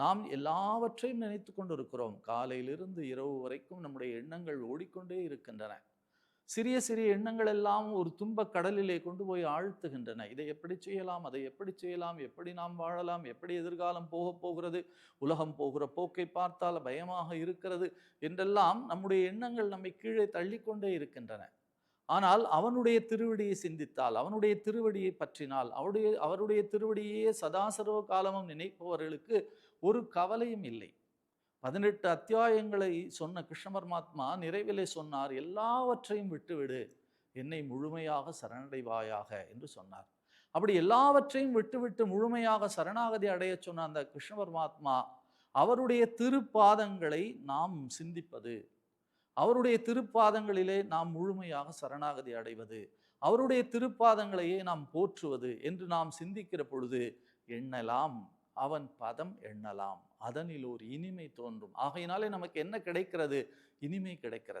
நாம் எல்லாவற்றையும் நினைத்து கொண்டிருக்கிறோம். காலையிலிருந்து இரவு வரைக்கும் நம்முடைய எண்ணங்கள் ஓடிக்கொண்டே இருக்கின்றன. சிறிய சிறிய எண்ணங்கள் எல்லாம் ஒரு துன்ப கடலிலே கொண்டு போய் ஆழ்த்துகின்றன. இதை எப்படி செய்யலாம்? அதை எப்படி செய்யலாம்? எப்படி நாம் வாழலாம்? எப்படி எதிர்காலம் போகப் போகிறது? உலகம் போகிற போக்கை பார்த்தால் பயமாக இருக்கிறது என்றெல்லாம் நம்முடைய எண்ணங்கள் நம்மை கீழே தள்ளிக்கொண்டே இருக்கின்றன. ஆனால் அவனுடைய திருவடியை சிந்தித்தால் அவனுடைய திருவடியை பற்றினால் அவருடைய அவருடைய திருவடியே சதாசர்வ காலமும் நினைப்பவர்களுக்கு ஒரு கவலையும் இல்லை. பதினெட்டு அத்தியாயங்களை சொன்ன கிருஷ்ண பரமாத்மா நிறைவிலே சொன்னார் எல்லாவற்றையும் விட்டுவிடு என்னை முழுமையாக சரணடைவாயாக என்று சொன்னார். அப்படி எல்லாவற்றையும் விட்டுவிட்டு முழுமையாக சரணாகதி அடைய சொன்ன அந்த கிருஷ்ண பரமாத்மா அவருடைய திருப்பாதங்களை நாம் சிந்திப்பது அவருடைய திருப்பாதங்களிலே நாம் முழுமையாக சரணாகதி அடைவது அவருடைய திருப்பாதங்களையே நாம் போற்றுவது என்று நாம் சிந்திக்கிற பொழுது எண்ணலாம் அவன் பதம் எண்ணலாம் அதனில் ஒரு இனிமை தோன்றும். ஆகையினாலே நமக்கு என்ன கிடைக்கிறது? இனிமை கிடைக்கிறது.